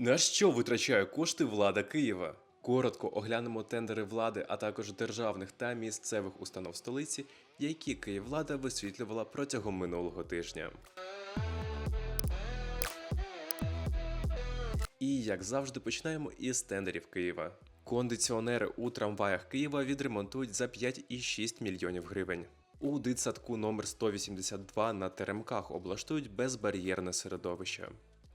На що витрачає кошти влада Києва? Коротко оглянемо тендери влади, а також державних та місцевих установ столиці, які Київлада висвітлювала протягом минулого тижня. І як завжди, починаємо із тендерів Києва. Кондиціонери у трамваях Києва відремонтують за 5,6 мільйонів гривень. У дитсадку номер 182 на Теремках облаштують безбар'єрне середовище.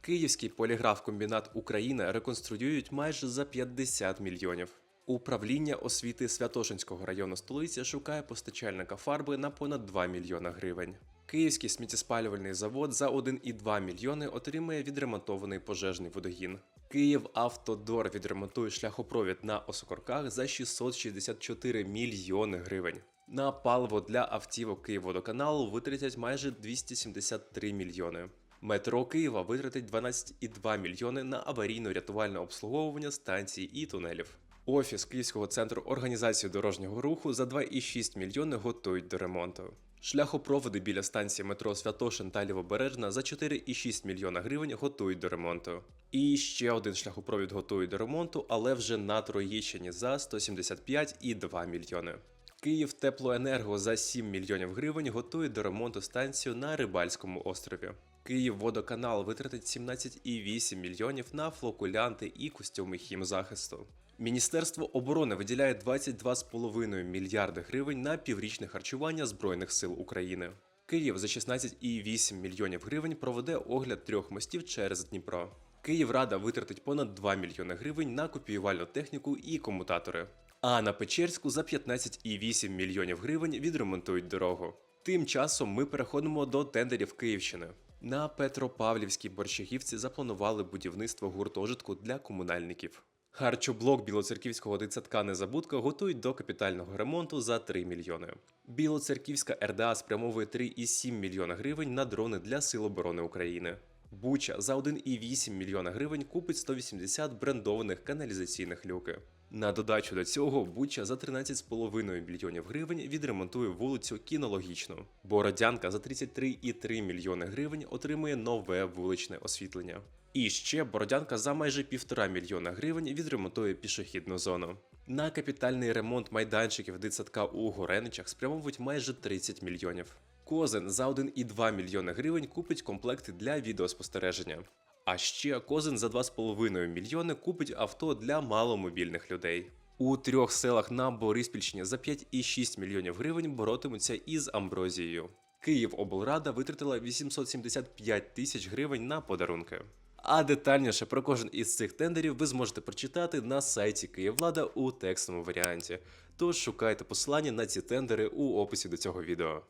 Київський поліграф-комбінат Україна реконструюють майже за 50 мільйонів. Управління освіти Святошинського району столиці шукає постачальника фарби на понад 2 мільйона гривень. Київський сміттєспалювальний завод за 1,2 мільйони отримає відремонтований пожежний водогін. Київ Автодор відремонтує шляхопровід на Осокорках за 664 мільйони гривень. На паливо для автівок Київводоканалу витратять майже 273 мільйони. Метро Києва витратить 12,2 мільйони на аварійно-рятувальне обслуговування станцій і тунелів. Офіс Київського центру організації дорожнього руху за 2,6 мільйони готують до ремонту. Шляхопроводи біля станції метро Святошин та Лівобережна за 4,6 мільйона гривень готують до ремонту. І ще один шляхопровід готують до ремонту, але вже на Троєщині за 175,2 мільйони. Київ Теплоенерго за 7 мільйонів гривень готує до ремонту станцію на Рибальському острові. Київ Водоканал витратить 17,8 мільйонів на флокулянти і костюми хімзахисту. Міністерство оборони виділяє 22,5 мільярди гривень на піврічне харчування Збройних сил України. Київ за 16,8 мільйонів гривень проведе огляд трьох мостів через Дніпро. Київрада витратить понад 2 мільйони гривень на копіювальну техніку і комутатори. А на Печерську за 15,8 мільйонів гривень відремонтують дорогу. Тим часом ми переходимо до тендерів Київщини. На Петропавлівській борщагівці запланували будівництво гуртожитку для комунальників. Харчоблок Білоцерківського дитсадка Незабудка готують до капітального ремонту за 3 мільйони. Білоцерківська РДА спрямовує 3,7 мільйона гривень на дрони для Сил оборони України. Буча за 1,8 мільйона гривень купить 180 брендованих каналізаційних люки. На додачу до цього Буча за 13,5 мільйонів гривень відремонтує вулицю кінологічну. Бородянка за 33,3 мільйони гривень отримує нове вуличне освітлення. І ще Бородянка за майже півтора мільйона гривень відремонтує пішохідну зону. На капітальний ремонт майданчиків дитсадка у Гореничах спрямовують майже 30 мільйонів. Козин за 1,2 мільйони гривень купить комплекти для відеоспостереження. А ще Козин за 2,5 мільйони купить авто для маломобільних людей. У трьох селах на Бориспільщині за 5,6 мільйонів гривень боротимуться із амброзією. Київоблрада витратила 875 тисяч гривень на подарунки. А детальніше про кожен із цих тендерів ви зможете прочитати на сайті Київлада у текстовому варіанті. Тож шукайте посилання на ці тендери у описі до цього відео.